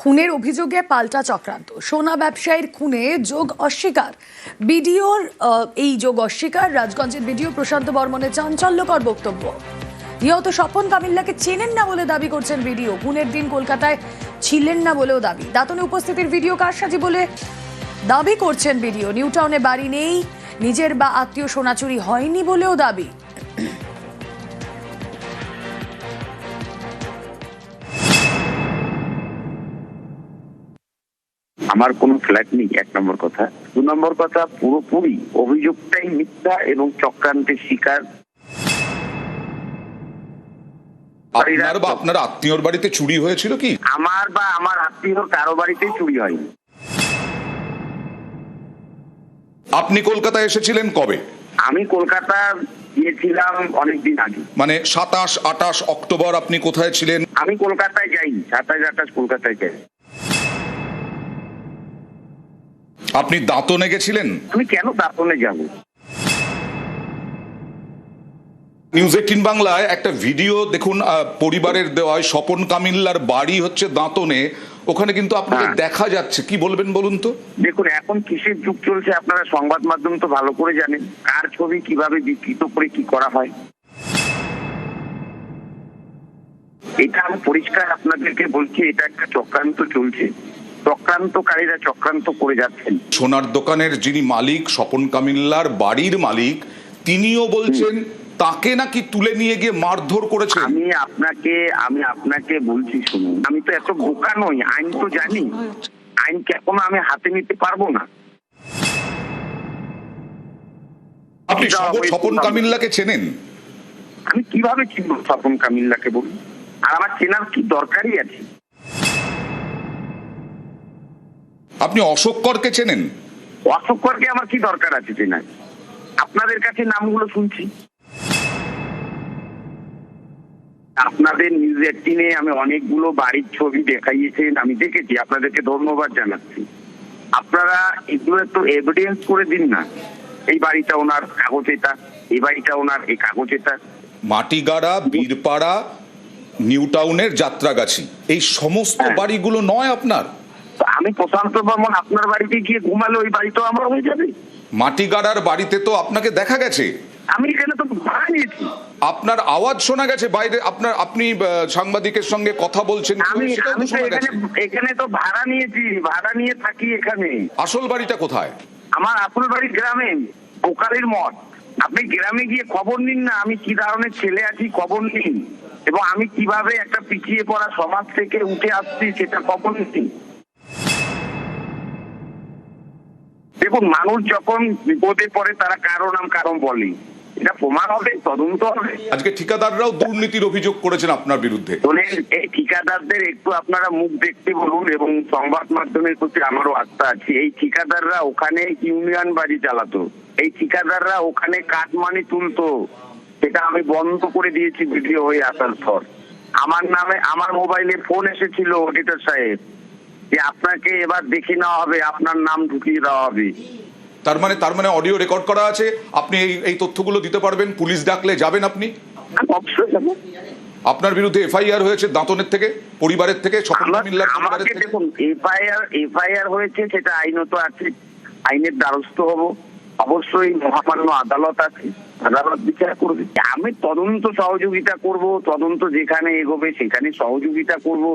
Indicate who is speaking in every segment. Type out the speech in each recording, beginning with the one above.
Speaker 1: খুনের অভিযোগে পাল্টা চক্রান্ত। সোনা ব্যবসায়ীর খুনে যোগ অস্বীকার। বিডিওর এই যোগ অস্বীকার রাজগঞ্জের বিডিও প্রশান্ত বর্মনের চাঞ্চল্যকর বক্তব্য। নিহত স্বপন কামিল্লাকে চেনেন না বলে দাবি করছেন ভিডিও খুনের দিন কলকাতায় ছিলেন না বলেও দাবি। দাতনে উপস্থিতির ভিডিও কারসাজি বলে দাবি করছেন ভিডিও নিউটাউনে বাড়ি নেই, নিজের বা আত্মীয় সোনা চুরি হয়নি বলেও দাবি।
Speaker 2: আমার কোনো ফ্ল্যাট নেই এক নম্বর কথা। দু নম্বর কথা পুরোপুরি অভিযোগটাই মিথ্যা এবং চক্রান্তের শিকার।
Speaker 3: আপনার বা আপনার আত্মীয়র বাড়িতে চুরি হয়েছিল কি?
Speaker 2: আমার বা আমার আত্মীয় কারও বাড়িতেই চুরি হয়নি।
Speaker 3: আপনি কলকাতায় এসেছিলেন কবে?
Speaker 2: আমি কলকাতা গিয়েছিলাম অনেকদিন আগে।
Speaker 3: মানে সাতাশ আটাশ অক্টোবর আপনি কোথায় ছিলেন?
Speaker 2: আমি কলকাতায় যাই সাতাশ আঠাশ কলকাতায় যাই
Speaker 3: আপনি দাঁতনে গেছিলেন?
Speaker 2: আমি কেন দাঁতনে যাব?
Speaker 3: নিউজ এইটিন বাংলায় একটা ভিডিও দেখুন পরিবারের দেওয়ায় স্বপন কামিল্লার বাড়ি হচ্ছে দাঁতনে। ওখানে কিন্তু আপনাকে
Speaker 2: হ্যাঁ।
Speaker 3: দেখা যাচ্ছে। কি বলবেন বলুন তো?
Speaker 2: দেখুন এখন কিসের যুগ চলছে আপনারা সংবাদ মাধ্যম তো ভালো করে জানেন। কার ছবি কীভাবে বিকৃত করে কি করা হয়? এটা আমি পরিষ্কার আপনাদেরকে বলছি এটা একটা চক্রান্ত চলছে। চক্রান্তকারীরা চক্রান্ত করে যাচ্ছেন।
Speaker 3: সোনার দোকানের যিনি মালিক স্বপন কামিল্লার বাড়ির মালিক তিনিও বলছেন তাকে নাকি তুলে নিয়ে গিয়ে মারধর করেছেন
Speaker 2: আমি আপনাকে আমি আপনাকে বলছি শুনুন আমি তো এত বোকা নই আইন তো জানি। আইনকে এখনও আমি হাতে নিতে পারব না?
Speaker 3: আপনি স্বপন- স্বপন কামিল্লাকে চেনেন?
Speaker 2: আমি কীভাবে চিনব স্বপন কামিল্লাকে বলুন? আর আমার চেনার কি দরকারই আছে?
Speaker 3: আপনি অশোক করকে চেনেন?
Speaker 2: অশোক করকে আমার কি দরকার আছে চেনার আপনাদের কাছে নামগুলো শুনছি। আপনাদের নিউজ এইটিনে আমি অনেকগুলো বাড়ির ছবি দেখাইয়েছেন আমি দেখেছি আপনাদেরকে ধন্যবাদ জানাচ্ছি। আপনারা এগুলো একটু এভিডেন্স করে দিন না। এই বাড়িটা ওনার কাগজ এটা এই বাড়িটা ওনার এই কাগজ এটা
Speaker 3: মাটিগাড়া বীরপাড়া নিউ টাউনের যাত্রাগাছি এই সমস্ত
Speaker 2: হ্যাঁ।
Speaker 3: বাড়িগুলো নয় আপনার?
Speaker 2: আমি প্রশান্ত বর্মন আপনার বাড়িতে গিয়ে ঘুমালে ওই বাড়িটাও আমার হয়ে যাবে।
Speaker 3: মাটিগাড়ার বাড়িতে তো আপনাকে দেখা গেছে।
Speaker 2: আমি এখানে তো ভাড়া নিয়েছি
Speaker 3: আপনার আওয়াজ শোনা গেছে বাইরে আপনার আপনি সাংবাদিকের সঙ্গে কথা বলছেন
Speaker 2: আমি আমি তো এখানে এখানে তো ভাড়া নিয়েছি ভাড়া নিয়ে থাকি এখানে।
Speaker 3: আসল বাড়িটা কোথায়?
Speaker 2: আমার আসল বাড়ি গ্রামে বোকালির মঠ। আপনি গ্রামে গিয়ে খবর নিন না আমি কি ধরনের ছেলে আছি খবর নিন। এবং আমি কীভাবে একটা পিছিয়ে পড়া সমাজ থেকে উঠে আসছি সেটা খবর নিন। দেখুন মানুষ যখন বিপদে পড়ে তারা কারও নাম কারণ বলে। এটা প্রমাণ হবে তদন্ত হবে।
Speaker 3: আজকে ঠিকাদাররাও দুর্নীতির অভিযোগ করেছেন আপনার বিরুদ্ধে।
Speaker 2: এই ঠিকাদারদের একটু আপনারা মুখ দেখতে বলুন এবং সংবাদ মাধ্যমের প্রতি আমারও আস্থা আছে। এই ঠিকাদাররা ওখানে ইউনিয়ন বাড়ি চালাতো। এই ঠিকাদাররা ওখানে কাঠমানি তুলতো। সেটা আমি বন্ধ করে দিয়েছি ভিডিও হয়ে আসার পর। আমার নামে আমার মোবাইলে ফোন এসেছিল অডিটর সাহেব। যে আপনাকে এবার দেখে নেওয়া হবে আপনার নাম ঢুকিয়ে দেওয়া হবে।
Speaker 3: তার মানে তার মানে অডিও রেকর্ড করা আছে আপনি এই এই তথ্যগুলো দিতে পারবেন পুলিশ ডাকলে যাবেন আপনি?
Speaker 2: অবশ্যই যাব।
Speaker 3: আপনার বিরুদ্ধে এফআইআর হয়েছে দাঁতনের থেকে পরিবারের থেকে
Speaker 2: আমাকে দেখুন এফআইআর এফআইআর হয়েছে সেটা আইনত আছে আইনের দ্বারস্থ হব। অবশ্যই মহামান্য আদালত আছে আদালত বিচার করবে। আমি তদন্ত সহযোগিতা করব তদন্ত যেখানে এগোবে সেখানে সহযোগিতা করব।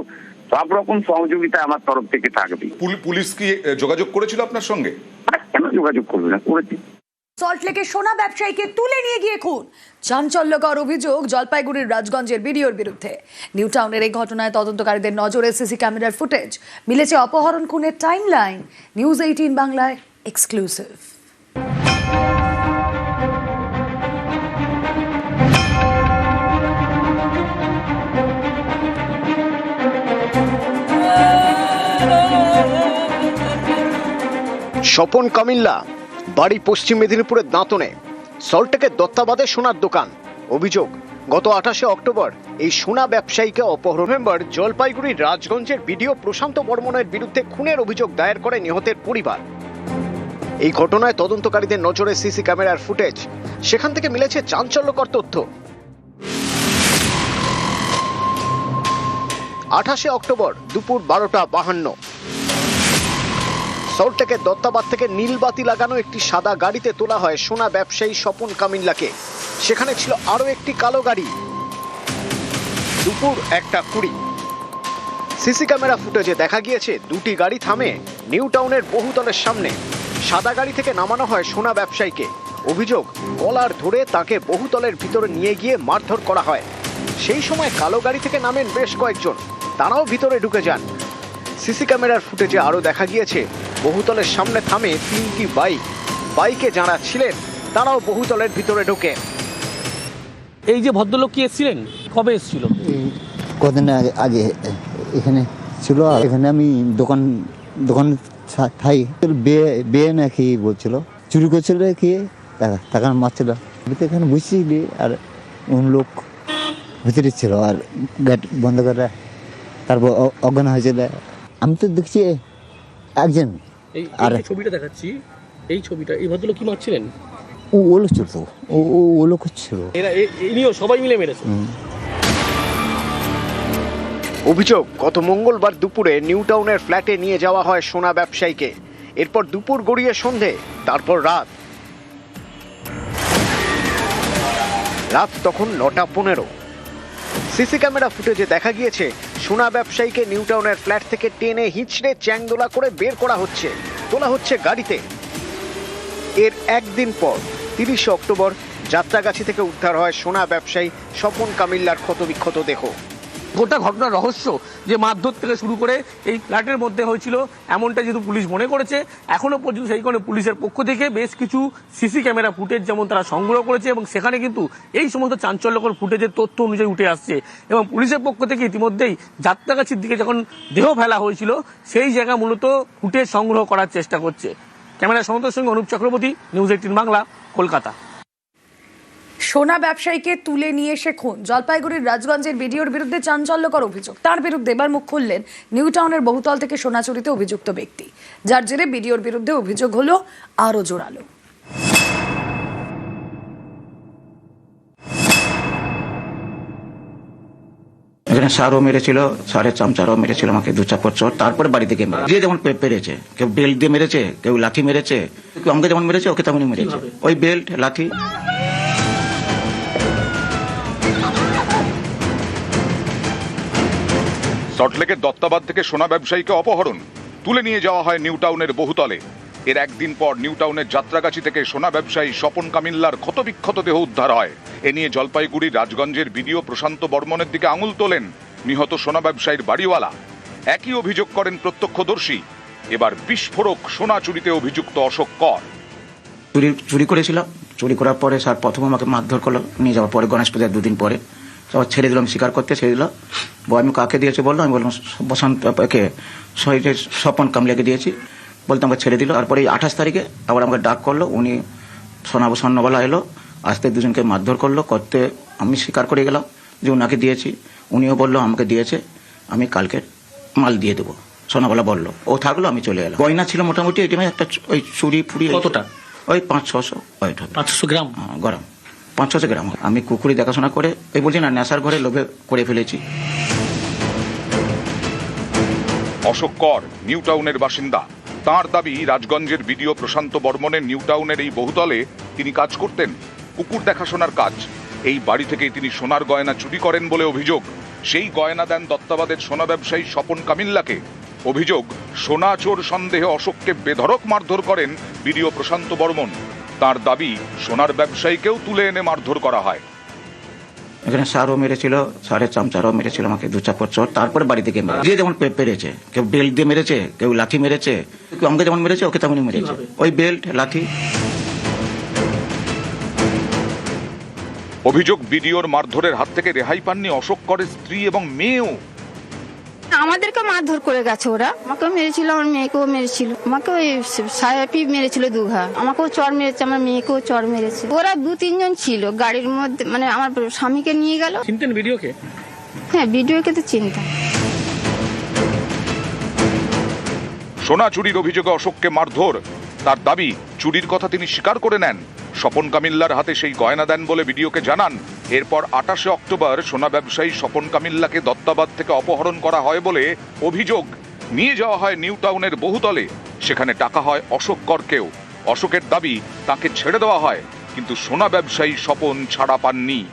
Speaker 2: সব রকম সহযোগিতা আমার তরফ থেকে থাকবে।
Speaker 3: পুলিশ কি যোগাযোগ করেছিল আপনার সঙ্গে?
Speaker 2: কেন যোগাযোগ করবে না? করেছি।
Speaker 1: সল্টলেকে সোনা ব্যবসায়ীকে তুলে নিয়ে গিয়ে খুন। চাঞ্চল্যকর অভিযোগ জলপাইগুড়ির রাজগঞ্জের বিডিওর বিরুদ্ধে। নিউ টাউনের এই ঘটনায় তদন্তকারীদের নজরে সিসি ক্যামেরার ফুটেজ। মিলেছে অপহরণ খুনের টাইম লাইন নিউজ এইটিন বাংলায় এক্সক্লুসিভ।
Speaker 4: স্বপন কামিল্লা বাড়ি পশ্চিম মেদিনীপুরের দাঁতনে। সল্টেকের দত্তাবাদে সোনার দোকান। অভিযোগ গত আঠাশে অক্টোবর এই সোনা ব্যবসায়ীকে অপহরণ। মেম্বার জলপাইগুড়ির রাজগঞ্জের বিডিও প্রশান্ত বর্মনের বিরুদ্ধে খুনের অভিযোগ দায়ের করে নিহতের পরিবার। এই ঘটনায় তদন্তকারীদের নজরে সিসি ক্যামেরার ফুটেজ। সেখান থেকে মিলেছে চাঞ্চল্যকর তথ্য। আঠাশে অক্টোবর দুপুর বারোটা বাহান্ন। সল্টলেকের দত্তাবাদ থেকে নীলবাতি লাগানো একটি সাদা গাড়িতে তোলা হয় সোনা ব্যবসায়ী স্বপন কামিল্লাকে। সেখানে ছিল আরও একটি কালো গাড়ি। দুপুর একটা কুড়ি। সিসি ক্যামেরা ফুটেজে দেখা গিয়েছে, দুটি গাড়ি থামে নিউ টাউনের বহুতলের সামনে। সাদা গাড়ি থেকে নামানো হয় সোনা ব্যবসায়ীকে। অভিযোগ, কলার ধরে তাকে বহুতলের ভিতরে নিয়ে গিয়ে মারধর করা হয়। সেই সময় কালো গাড়ি থেকে নামেন বেশ কয়েকজন। তারাও ভিতরে ঢুকে যান। সিসি ক্যামেরার ফুটেজে আরও দেখা গিয়েছে বহুতলের সামনে থামে তিনটি বাইক। বাইকে যারা ছিলেন তারাও বহুতলের ভিতরে ঢোকে।
Speaker 5: এই যে ভদ্রলোক কি এসেছিলেন? কবে এসেছিল?
Speaker 6: এই কদিন আগে আগে এখানে ছিল আর এখানে আমি দোকান দোকান থাই। বিয়ে বিয়ে নাকি বলছিল চুরি করছিল কি টাকা টাকা মারছিল। আমি তো এখানে বুঝছিলি আর অন্য লোক ভিতরে ছিল আর গেট বন্ধ করে তারপর অ- অজ্ঞান হয়েছিল। আমি তো দেখছি একজন আর-
Speaker 5: ছবিটা দেখাচ্ছি এই ছবিটা এই ভদ্রলোক কি মারছিলেন?
Speaker 6: ও ও লোক ছিল ও ও ও লোক ছিল।
Speaker 5: এরা এ- ইনিও সবাই মিলে মেরেছে।
Speaker 4: অভিযোগ গত মঙ্গলবার দুপুরে নিউ টাউনের ফ্ল্যাটে নিয়ে যাওয়া হয় সোনা ব্যবসায়ীকে। এরপর দুপুর গড়িয়ে সন্ধে তারপর রাত। রাত তখন নটা পনেরো। সিসি ক্যামেরা ফুটেজে দেখা গিয়েছে সোনা ব্যবসায়ীকে নিউ টাউনের ফ্ল্যাট থেকে টেনে হিঁচড়ে চ্যাংদোলা করে বের করা হচ্ছে। তোলা হচ্ছে গাড়িতে। এর একদিন পর, তিরিশে অক্টোবর, যাত্রাগাছি থেকে উদ্ধার হয় সোনা ব্যবসায়ী স্বপন কামিল্লার ক্ষতবিক্ষত দেহ।
Speaker 5: গোটা ঘটনার রহস্য যে মারধর থেকে শুরু করে এই ফ্ল্যাটের মধ্যে হয়েছিল, এমনটা যেহেতু পুলিশ মনে করেছে, এখনও পর্যন্ত সেই কারণে পুলিশের পক্ষ থেকে বেশ কিছু সিসি ক্যামেরা ফুটেজ যেমন তারা সংগ্রহ করেছে এবং সেখানে কিন্তু এই সমস্ত চাঞ্চল্যকর ফুটেজের তথ্য অনুযায়ী উঠে আসছে। এবং পুলিশের পক্ষ থেকে ইতিমধ্যেই যাত্রাগাছির দিকে যখন দেহ ফেলা হয়েছিল, সেই জায়গা মূলত ফুটেজ সংগ্রহ করার চেষ্টা করছে। ক্যামেরা সমতার সঙ্গে অনুপ চক্রবর্তী, নিউজ এইটিন বাংলা, কলকাতা।
Speaker 1: সোনা ব্যবসায়ীকে তুলে নিয়ে এসে খুন। জলপাইগুড়ির রাজগঞ্জের বিডিওর বিরুদ্ধে চাঞ্চল্যকর অভিযোগ। তার বিরুদ্ধে এবার মুখ খুললেন নিউ টাউনের বহুতল থেকে সোনা চুরিতে অভিযুক্ত ব্যক্তি। যার জেরে বিডিওর বিরুদ্ধে অভিযোগ হলো আরও জোরালো।
Speaker 7: এখানে সারও মেরেছিল সারের চামচারও মেরেছিল আমাকে, দু চাপড় চোর। তারপরে বাড়ি থেকে মেরে যে যেমন পেরেছে, কেউ বেল্ট দিয়ে মেরেছে, কেউ লাঠি মেরেছে, কেউ আমাকে যেমন মেরেছে, ওকে তেমনই মেরেছে। ওই বেল্ট, লাঠি
Speaker 3: সল্টলেকের দত্তাবাদ থেকে সোনা ব্যবসায়ীকে অপহরণ। তুলে নিয়ে যাওয়া হয় নিউ টাউনের বহুতলে। এর একদিন পর নিউ টাউনের যাত্রাগাছি থেকে সোনা ব্যবসায়ী স্বপন কামিল্লার ক্ষতবিক্ষত দেহ উদ্ধার হয়। এ নিয়ে জলপাইগুড়ি রাজগঞ্জের বিডিও প্রশান্ত বর্মনের দিকে আঙুল তোলেন নিহত সোনা ব্যবসায়ীর বাড়িওয়ালা। একই অভিযোগ করেন প্রত্যক্ষদর্শী। এবার বিস্ফোরক সোনা চুরিতে অভিযুক্ত অশোক কর।
Speaker 7: চুরি চুরি করেছিলাম চুরি করার পরে স্যার প্রথম আমাকে মারধর করল। নিয়ে যাওয়ার পরে গণেশ পূজার দুদিন পরে। আবার ছেড়ে দিলাম স্বীকার করতে ছেড়ে দিল। আমি কাকে দিয়েছে বলল? আমি বললাম বসন্ত শহীদ স্বপন কামলিয়াকে দিয়েছি। বলতে আমাকে ছেড়ে দিল। তারপরে এই আঠাশ তারিখে আবার আমাকে ডাক করল। উনি সোনা স্বর্ণবালা এলো আসতে দুজনকে মারধর করল করতে আমি স্বীকার করে গেলাম যে ওনাকে দিয়েছি। উনিও বলল আমাকে দিয়েছে আমি কালকে মাল দিয়ে দেবো। সোনাবালা বলল ও থাকল আমি চলে এলাম। গয়না ছিল মোটামুটি এটিএমে একটা ওই চুরি ফুরি
Speaker 5: কতটা?
Speaker 7: ওই পাঁচ ছশো ওয়েট হবে
Speaker 5: পাঁচশো গ্রাম?
Speaker 7: হ্যাঁ, গরম। পাঁচ ছশো গ্রাম। আমি কুকুরি দেখাশোনা করে, এই বলছি না, নেশার ঘরে লোভে করে ফেলেছি।
Speaker 3: অশোক কর, নিউ টাউনের বাসিন্দা। তার দাবি, রাজগঞ্জের বিডিও প্রশান্ত বর্মনের নিউ টাউনের এই বহুতলে তিনি কাজ করতেন, কুকুর দেখাশোনার কাজ। এই বাড়ি থেকেই তিনি সোনার গয়না চুরি করেন বলে অভিযোগ। সেই গয়না দেন দত্তাবাদের সোনা ব্যবসায়ী স্বপন কামিল্লাকে। অভিযোগ, সোনা চোর সন্দেহে অশোককে বেধড়ক মারধর করেন বিডিও প্রশান্ত বর্মন। তার দাবি সোনার ব্যবসায়ীকেও তুলে এনে মারধর করা হয়।
Speaker 7: এখানে সারও মেরেছিল সারের চামচারও মেরেছিল আমাকে দু চাপড় চোর তারপরে বাড়ি থেকে মেরে যে যেমন পেরেছে কেউ বেল্ট দিয়ে মেরেছে কেউ লাঠি মেরেছে কেউ আমাকে যেমন মেরেছে ওকে তেমনই মেরেছে। ওই বেল্ট লাঠি।
Speaker 3: অভিযোগ বিডিওর মারধরের হাত থেকে রেহাই পাননি অশোক করের স্ত্রী এবং মেয়েও।
Speaker 8: আমাদেরকে মারধর করে গেছে ওরা। আমাকেও মেরেছিল আমার মেয়েকেও মেরেছিল। আমাকে ওই সাহেবই মেরেছিল দুঘা। আমাকেও চর মেরেছে আমার মেয়েকেও চর মেরেছে। ওরা দু তিনজন ছিল। গাড়ির মধ্যে মানে আমার স্বামীকে নিয়ে গেল।
Speaker 5: চিনতেন ভিডিওকে
Speaker 8: হ্যাঁ ভিডিওকে তো চিন্তা
Speaker 3: সোনা চুরির অভিযোগে অশোককে মারধর। তার দাবি চুরির কথা তিনি স্বীকার করে নেন। স্বপন কামিল্লার হাতে সেই গয়না দেন বলে ভিডিওকে জানান। এরপর আটাশে অক্টোবর সোনা ব্যবসায়ী স্বপন কামিল্লাকে দত্তাবাদ থেকে অপহরণ করা হয় বলে অভিযোগ। নিয়ে যাওয়া হয় নিউ টাউনের বহুতলে। সেখানে টাকা হয় অশোক করকেও। অশোকের দাবি, তাকে ছেড়ে দেওয়া হয়। কিন্তু সোনা ব্যবসায়ী স্বপন ছাড়া পাননি।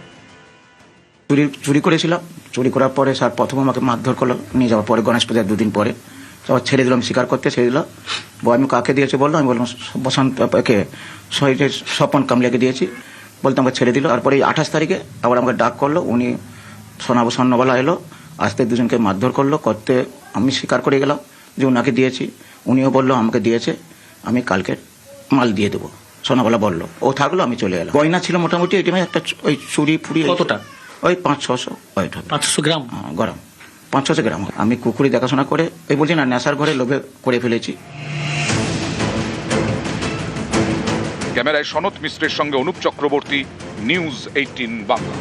Speaker 7: চুরি চুরি করেছিলাম চুরি করার পরে স্যার প্রথম আমাকে মারধর করল। নিয়ে যাওয়ার পরে গণেশ পূজার দুদিন পরে। তারপর ছেড়ে দিলাম স্বীকার করতে ছেড়ে দিল। আমি কাকে দিয়েছে বলল? আমি বললাম বসন্ত কে শহীদের স্বপন কামলিয়াকে দিয়েছি। বলতে আমাকে ছেড়ে দিল। তারপরে এই আঠাশ তারিখে আবার আমাকে ডাক করল। উনি সোনাবো স্বর্ণবালা এলো আসতে দুজনকে মারধর করল করতে আমি স্বীকার করে গেলাম যে ওনাকে দিয়েছি। উনিও বলল আমাকে দিয়েছে আমি কালকে মাল দিয়ে দেবো। সোনাবালা বলল ও থাকল আমি চলে এলাম। গয়না ছিল মোটামুটি এই একটা ওই চুরি ফুরি
Speaker 5: কতটা?
Speaker 7: ওই পাঁচ ছশো
Speaker 5: পাঁচশো গ্রাম?
Speaker 7: হ্যাঁ, গরম। পাঁচ ছশো গ্রাম। আমি কুকুরি দেখাশোনা করে ওই বলছি না, নেশার ঘরে লোভে করে ফেলেছি।
Speaker 3: ক্যামেরায় সনত মিশ্রের সঙ্গে অনুপ চক্রবর্তী, নিউজ এইটিন বাংলা।